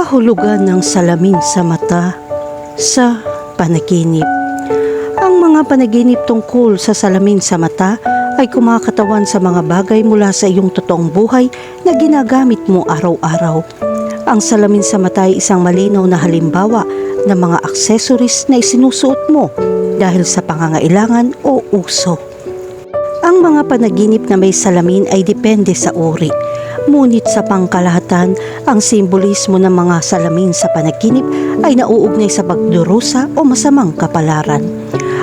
kahulugan ng salamin sa mata sa panaginip. Ang mga panaginip tungkol sa salamin sa mata ay kumakatawan sa mga bagay mula sa iyong totoong buhay na ginagamit mo araw-araw. Ang salamin sa mata ay isang malinaw na halimbawa ng mga accessories na isinusuot mo dahil sa pangangailangan o uso. Ang mga panaginip na may salamin ay depende sa uri. Ngunit sa pangkalahatan, ang simbolismo ng mga salamin sa panaginip ay nauugnay sa pagdurusa o masamang kapalaran.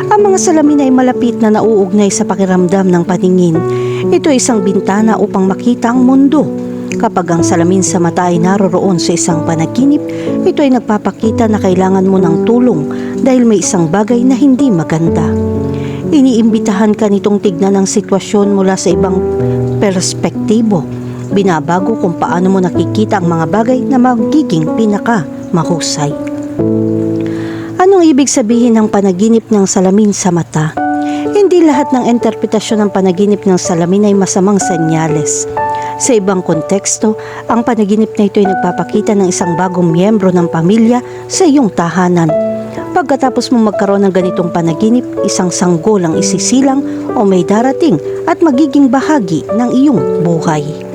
Ang mga salamin ay malapit na nauugnay sa pakiramdam ng paningin. Ito ay isang bintana upang makita ang mundo. Kapag ang salamin sa mata ay naroroon sa isang panaginip, ito ay nagpapakita na kailangan mo ng tulong dahil may isang bagay na hindi maganda. Iniimbitahan ka nitong tignan ang sitwasyon mula sa ibang perspektibo. Binabago kung paano mo nakikita ang mga bagay na magiging pinaka mahusay. Anong ibig sabihin ng panaginip ng salamin sa mata? Hindi lahat ng interpretasyon ng panaginip ng salamin ay masamang senyales. Sa ibang konteksto, ang panaginip na ito ay nagpapakita ng isang bagong miyembro ng pamilya sa iyong tahanan. Pagkatapos mo magkaroon ng ganitong panaginip, isang sanggol ang isisilang o may darating at magiging bahagi ng iyong buhay.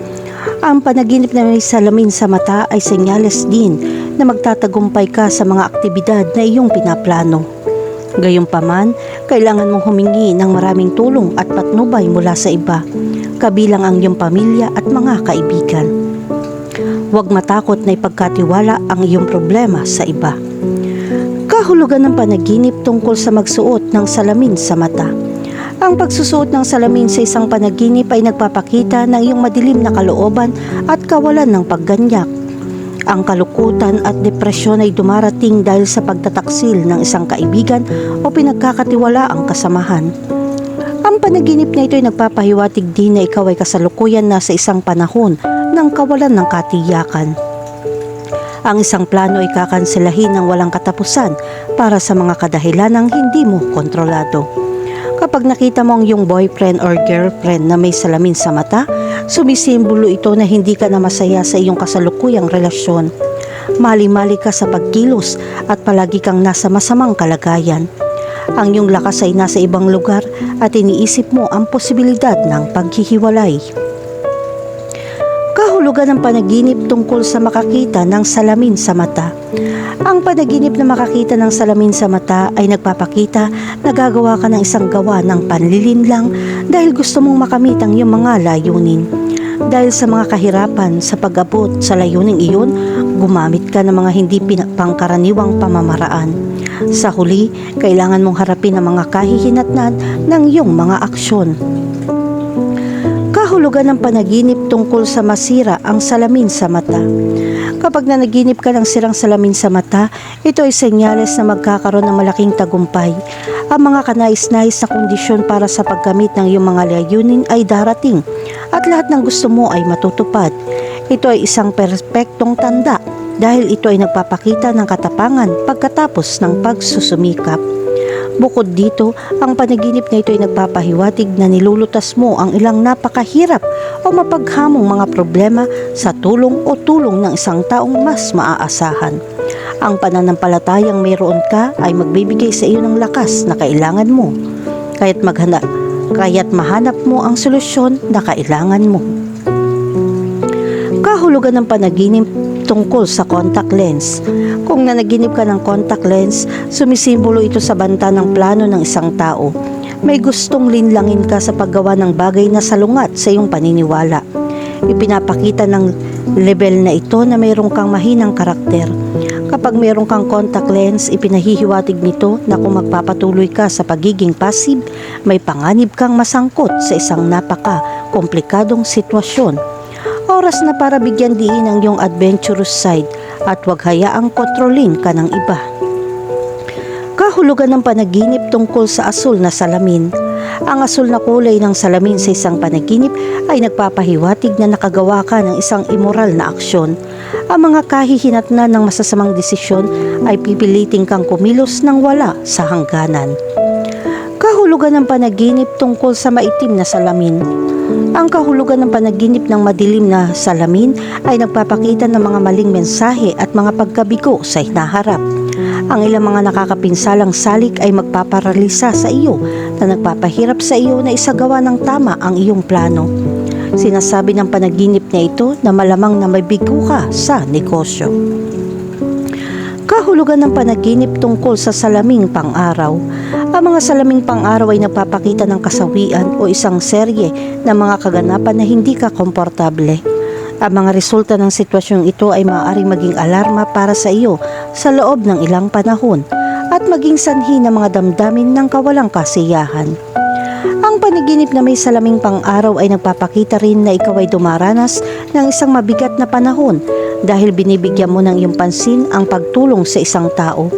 Ang panaginip na may salamin sa mata ay senyales din na magtatagumpay ka sa mga aktibidad na iyong pinaplano. Gayunpaman, kailangan mong humingi ng maraming tulong at patnubay mula sa iba, kabilang ang iyong pamilya at mga kaibigan. Huwag matakot na ipagkatiwala ang iyong problema sa iba. Kahulugan ng panaginip tungkol sa magsuot ng salamin sa mata. Ang pagsusuot ng salamin sa isang panaginip ay nagpapakita ng iyong madilim na kalooban at kawalan ng pagganyak. Ang kalukutan at depresyon ay dumarating dahil sa pagtataksil ng isang kaibigan o pinagkakatiwala ang kasamahan. Ang panaginip na ito ay nagpapahiwatig din na ikaw ay kasalukuyan na sa isang panahon ng kawalan ng katiyakan. Ang isang plano ay kakanselahin ng walang katapusan para sa mga kadahilanang hindi mo kontrolado. Kapag nakita mo ang iyong boyfriend or girlfriend na may salamin sa mata, sumisimbolo ito na hindi ka na masaya sa iyong kasalukuyang relasyon. Mali-mali ka sa pagkilos at palagi kang nasa masamang kalagayan. Ang iyong lakas ay nasa ibang lugar at iniisip mo ang posibilidad ng paghihiwalay. Kahulugan ng panaginip tungkol sa makakita ng salamin sa mata. Ang panaginip na makakita ng salamin sa mata ay nagpapakita na gagawa ka ng isang gawa ng panlilinlang dahil gusto mong makamit ang iyong mga layunin. Dahil sa mga kahirapan sa pag-abot sa layuning iyon, gumamit ka ng mga hindi pangkaraniwang pamamaraan. Sa huli, kailangan mong harapin ang mga kahihinatnan ng iyong mga aksyon. Kahulugan ng panaginip tungkol sa masira ang salamin sa mata. Kapag nanaginip ka ng sirang salamin sa mata, ito ay senyales na magkakaroon ng malaking tagumpay. Ang mga kanais-nais na kondisyon para sa paggamit ng iyong mga layunin ay darating at lahat ng gusto mo ay matutupad. Ito ay isang perpektong tanda dahil ito ay nagpapakita ng katapangan pagkatapos ng pagsusumikap. Bukod dito, ang panaginip na ito ay nagpapahiwatig na nilulutas mo ang ilang napakahirap o mapaghamong mga problema sa tulong o tulong ng isang taong mas maaasahan. Ang pananampalatayang mayroon ka ay magbibigay sa iyo ng lakas na kailangan mo. Kaya't maghanda, kaya't mahanap mo ang solusyon na kailangan mo. Kahulugan ng panaginip tungkol sa contact lens. Kung nanaginip ka ng contact lens, sumisimbolo ito sa banta ng plano ng isang tao. May gustong linlangin ka sa paggawa ng bagay na salungat sa iyong paniniwala. Ipinapakita ng level na ito na mayroong kang mahinang karakter. Kapag mayroong kang contact lens, ipinahihiwatig nito na kung magpapatuloy ka sa pagiging passive, may panganib kang masangkot sa isang napaka-komplikadong sitwasyon oras na para bigyan diin ang iyong adventurous side at huwag hayaang kontrolin ka ng iba. Kahulugan ng panaginip tungkol sa asul na salamin. Ang asul na kulay ng salamin sa isang panaginip ay nagpapahiwatig na nakagawa ka ng isang immoral na aksyon. Ang mga kahihinatnan ng masasamang desisyon ay pipiliting kang kumilos ng wala sa hangganan. Kahulugan ng panaginip tungkol sa maitim na salamin. Ang kahulugan ng panaginip ng madilim na salamin ay nagpapakita ng mga maling mensahe at mga pagkabigo sa hinaharap. Ang ilang mga nakakapinsalang salik ay magpaparalisa sa iyo na nagpapahirap sa iyo na isagawa ng tama ang iyong plano. Sinasabi ng panaginip na ito na malamang na may bigo ka sa negosyo. Kahulugan ng panaginip tungkol sa salaming pang-araw. Ang mga salaming pang-araw ay nagpapakita ng kasawian o isang serye ng mga kaganapan na hindi ka komportable. Ang mga resulta ng sitwasyong ito ay maaaring maging alarma para sa iyo sa loob ng ilang panahon at maging sanhi ng mga damdamin ng kawalang kasiyahan. Ang panaginip na may salaming pang-araw ay nagpapakita rin na ikaw ay dumaranas ng isang mabigat na panahon dahil binibigyan mo ng iyong pansin ang pagtulong sa isang tao.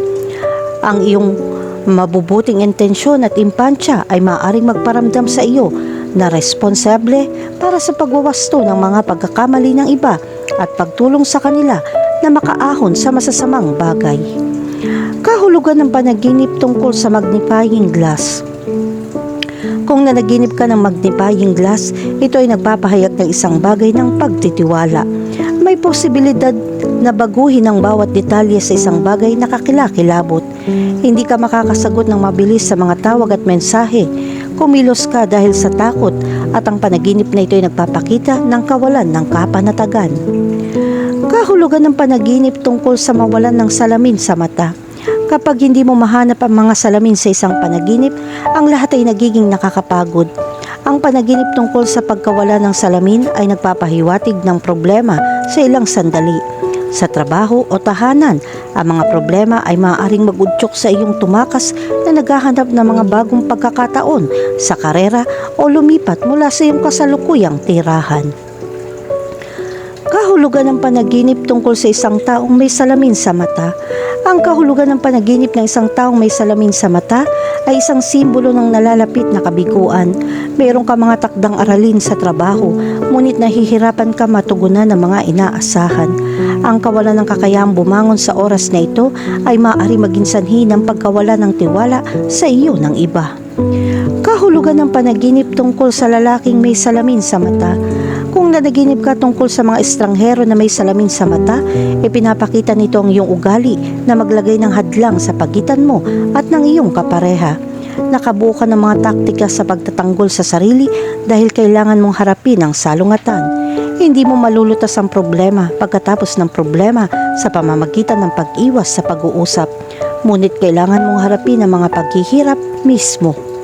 Ang iyong mabubuting intensyon at impansya ay maaaring magparamdam sa iyo na responsable para sa pagwawasto ng mga pagkakamali ng iba at pagtulong sa kanila na makaahon sa masasamang bagay. Kahulugan ng panaginip tungkol sa magnifying glass. Kung nanaginip ka ng magnifying glass, ito ay nagpapahayag ng isang bagay ng pagtitiwala. May posibilidad na baguhin ang bawat detalye sa isang bagay na kakilakilabot. Hindi ka makakasagot ng mabilis sa mga tawag at mensahe. Kumilos ka dahil sa takot at ang panaginip na ito ay nagpapakita ng kawalan ng kapanatagan. Kahulugan ng panaginip tungkol sa mawalan ng salamin sa mata. Kapag hindi mo mahanap ang mga salamin sa isang panaginip, ang lahat ay nagiging nakakapagod. Ang panaginip tungkol sa pagkawala ng salamin ay nagpapahiwatig ng problema sa ilang sandali. Sa trabaho o tahanan, ang mga problema ay maaaring mag-udsyok sa iyong tumakas na naghahanap ng mga bagong pagkakataon sa karera o lumipat mula sa iyong kasalukuyang tirahan. Kahulugan ng panaginip tungkol sa isang taong may salamin sa mata. Ang kahulugan ng panaginip ng isang taong may salamin sa mata ay isang simbolo ng nalalapit na kabiguan. Mayroon ka mga takdang aralin sa trabaho, ngunit nahihirapan ka matugunan ng mga inaasahan. Ang kawalan ng kakayahang bumangon sa oras na ito ay maaari maging sanhi ng pagkawala ng tiwala sa iyo ng iba. Kahulugan ng panaginip tungkol sa lalaking may salamin sa mata. Kung nanaginip ka tungkol sa mga estranghero na may salamin sa mata, ipinapakita nito ang iyong ugali na maglagay ng hadlang sa pagitan mo at ng iyong kapareha. Nakabuo ka ng mga taktika sa pagtatanggol sa sarili dahil kailangan mong harapin ang salungatan. Hindi mo malulutas ang problema pagkatapos ng problema sa pamamagitan ng pag-iwas sa pag-uusap. Ngunit kailangan mong harapin ang mga paghihirap mismo.